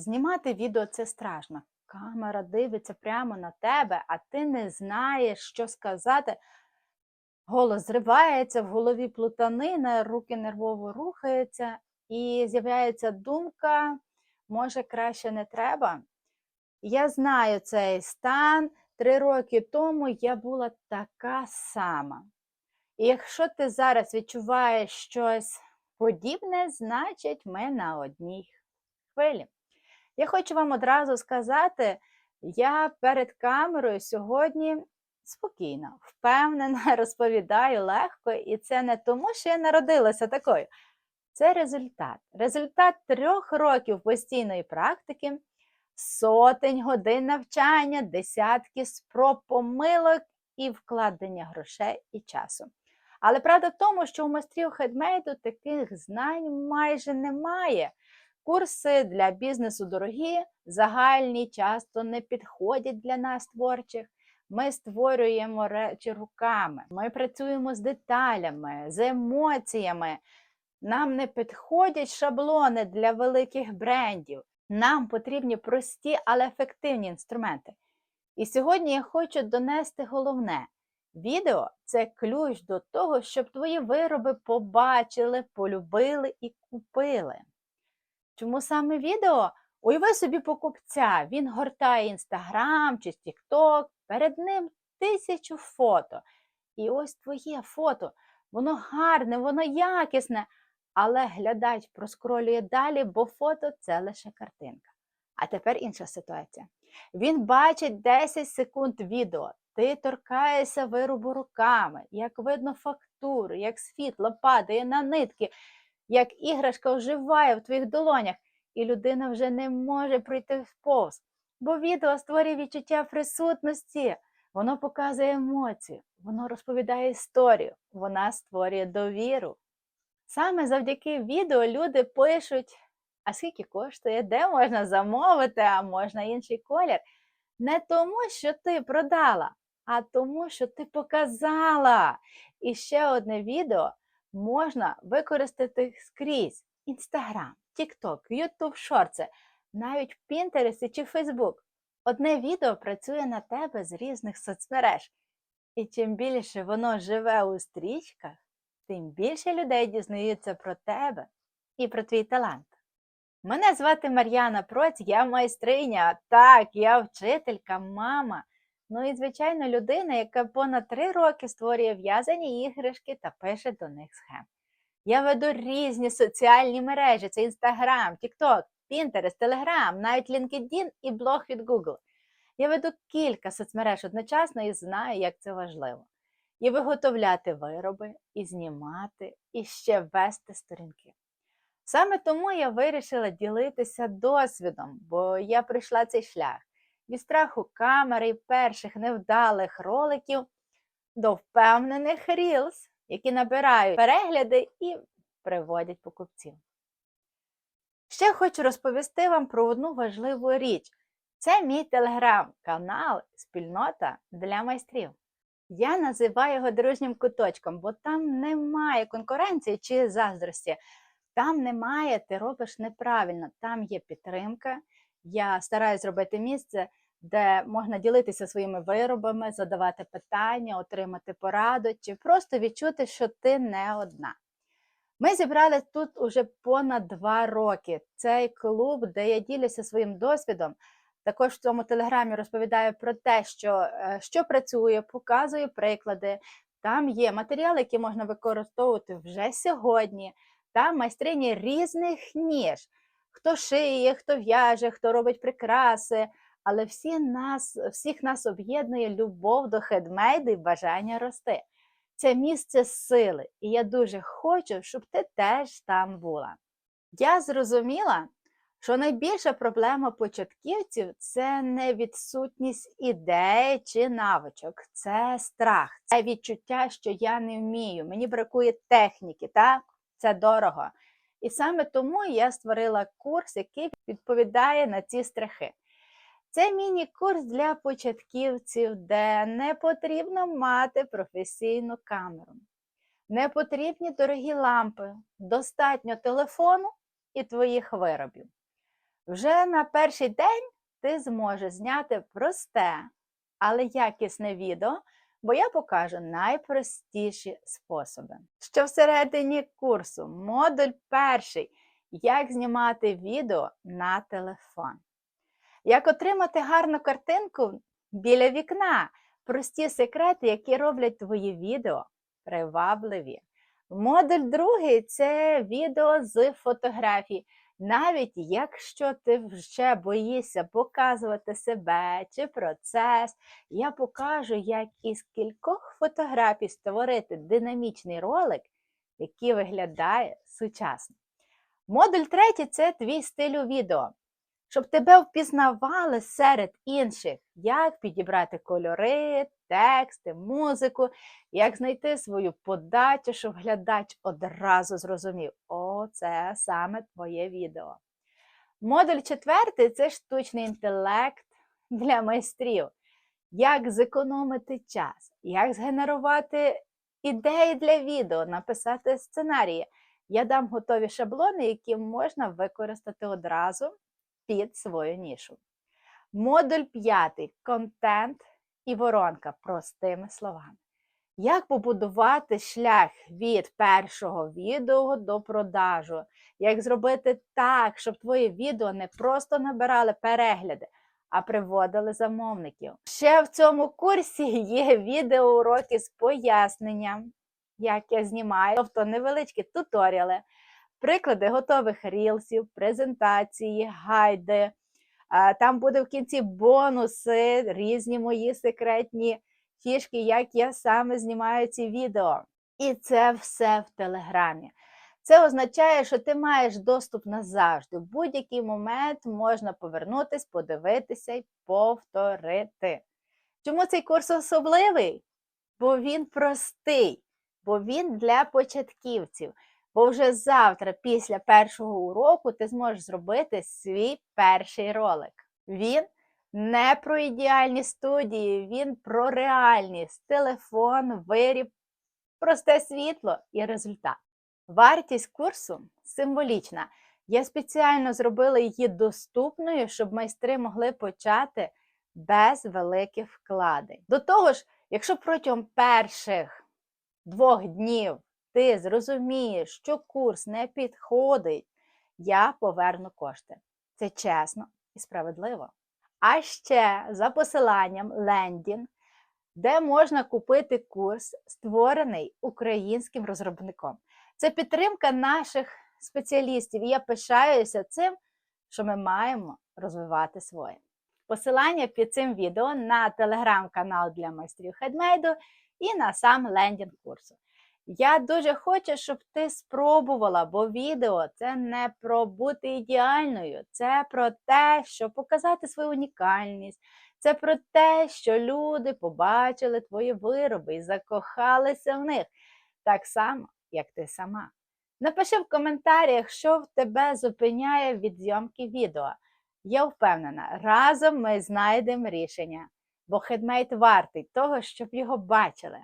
Знімати відео це страшно. Камера дивиться прямо на тебе, а ти не знаєш, що сказати. Голос зривається, в голові плутанина, руки нервово рухаються, і з'являється думка, може, краще не треба. Я знаю цей стан. Три роки тому я була така сама. І якщо ти зараз відчуваєш щось подібне, значить ми на одній хвилі. Я хочу вам одразу сказати, я перед камерою сьогодні спокійно, впевнена, розповідаю легко, і це не тому, що я народилася такою. Це результат. Результат трьох років постійної практики, сотень годин навчання, десятки спроб помилок і вкладення грошей і часу. Але правда в тому, що у майстрів хедмейду таких знань майже немає. Курси для бізнесу дорогі, загальні, часто не підходять для нас творчих. Ми створюємо речі руками, ми працюємо з деталями, з емоціями. Нам не підходять шаблони для великих брендів. Нам потрібні прості, але ефективні інструменти. І сьогодні я хочу донести головне: відео це ключ до того, щоб твої вироби побачили, полюбили і купили. Чому саме відео? Уяви собі покупця, він гортає інстаграм чи тікток, перед ним тисячу фото. І ось твоє фото, воно гарне, воно якісне, але глядач проскролює далі, бо фото це лише картинка. А тепер інша ситуація. Він бачить 10 секунд відео, ти торкаєшся виробу руками, як видно фактуру, як світло падає на нитки, як іграшка оживає в твоїх долонях, і людина вже не може пройти повз. Бо відео створює відчуття присутності, воно показує емоцію, воно розповідає історію, вона створює довіру. Саме завдяки відео люди пишуть, а скільки коштує, де можна замовити, а можна інший колір. Не тому, що ти продала, а тому, що ти показала. І ще одне відео можна використати скрізь: Instagram, TikTok, YouTube Shorts, навіть в чи Facebook. Одне відео працює на тебе з різних соцмереж. І чим більше воно живе у стрічках, тим більше людей дізнаються про тебе і про твій талант. Мене звати Мар'яна Проць, я майстриня. Так, я вчителька, мама. Ну і, звичайно, людина, яка понад три роки створює в'язані іграшки та пише до них схем. Я веду різні соціальні мережі: це Instagram, TikTok, Pinterest, Telegram, навіть LinkedIn і блог від Google. Я веду кілька соцмереж одночасно і знаю, як це важливо. І виготовляти вироби, і знімати, і ще вести сторінки. Саме тому я вирішила ділитися досвідом, бо я пройшла цей шлях від страху камери і перших невдалих роликів до впевнених рілз, які набирають перегляди і приводять покупців. Ще хочу розповісти вам про одну важливу річ. Це мій телеграм-канал, спільнота для майстрів. Я називаю його дружнім куточком, бо там немає конкуренції чи заздрості. Там немає, ти робиш неправильно, там є підтримка. Я стараюсь зробити місце, де можна ділитися своїми виробами, задавати питання, отримати пораду, чи просто відчути, що ти не одна. Ми зібрали тут уже понад два роки. Цей клуб, де я ділюся своїм досвідом. Також в цьому телеграмі розповідаю про те, що, е, що працює, показую приклади. Там є матеріали, які можна використовувати вже сьогодні. Там майстрині різних ніж. Хто шиє, хто в'яже, хто робить прикраси. Але всі нас, всіх нас об'єднує любов до хедмейду і бажання рости. Це місце сили, і я дуже хочу, щоб ти теж там була. Я зрозуміла, що найбільша проблема початківців це не відсутність ідей чи навичок, це страх, це відчуття, що я не вмію, мені бракує техніки, так? Це дорого. І саме тому я створила курс, який відповідає на ці страхи. Це міні-курс для початківців, де не потрібно мати професійну камеру. Не потрібні дорогі лампи, достатньо телефону і твоїх виробів. Вже на перший день ти зможеш зняти просте, але якісне відео, бо я покажу найпростіші способи. Що всередині курсу, модуль перший, як знімати відео на телефон. Як отримати гарну картинку біля вікна, прості секрети, які роблять твої відео привабливі. Модуль другий це відео з фотографій. Навіть якщо ти вже боїшся показувати себе чи процес, я покажу, як із кількох фотографій створити динамічний ролик, який виглядає сучасно. Модуль третій це твій стиль у відео. Щоб тебе впізнавали серед інших, як підібрати кольори, тексти, музику, як знайти свою подачу, щоб глядач одразу зрозумів, о, це саме твоє відео. Модуль четвертий це штучний інтелект для майстрів. Як зекономити час, як згенерувати ідеї для відео, написати сценарії. Я дам готові шаблони, які можна використати одразу під свою нішу. Модуль п'ятий контент і воронка простими словами. Як побудувати шлях від першого відео до продажу? Як зробити так, щоб твої відео не просто набирали перегляди, а приводили замовників? Ще в цьому курсі є відеоуроки з поясненням, як я знімаю, тобто невеличкі туторіали, приклади готових рілсів, презентації, гайди. Там буде в кінці бонуси, різні мої секретні фішки, як я саме знімаю ці відео. І це все в Телеграмі. Це означає, що ти маєш доступ назавжди. В будь-який момент можна повернутись, подивитися і повторити. Чому цей курс особливий? Бо він простий, бо він для початківців. Бо вже завтра, після першого уроку, ти зможеш зробити свій перший ролик. Він не про ідеальні студії, він про реальність, телефон, виріб, просте світло і результат. Вартість курсу символічна. Я спеціально зробила її доступною, щоб майстри могли почати без великих вкладень. До того ж, якщо протягом перших двох днів ти зрозумієш, що курс не підходить, я поверну кошти. Це чесно і справедливо. А ще за посиланням лендінг, де можна купити курс, створений українським розробником. Це підтримка наших спеціалістів. І я пишаюся цим, що ми маємо розвивати своє. Посилання під цим відео на телеграм-канал для майстрів хедмейду і на сам лендінг курсу. Я дуже хочу, щоб ти спробувала, бо відео це не про бути ідеальною, це про те, щоб показати свою унікальність, це про те, що люди побачили твої вироби і закохалися в них так само, як ти сама. Напиши в коментарях, що в тебе зупиняє від зйомки відео. Я впевнена, разом ми знайдемо рішення, бо хедмейт вартий того, щоб його бачили.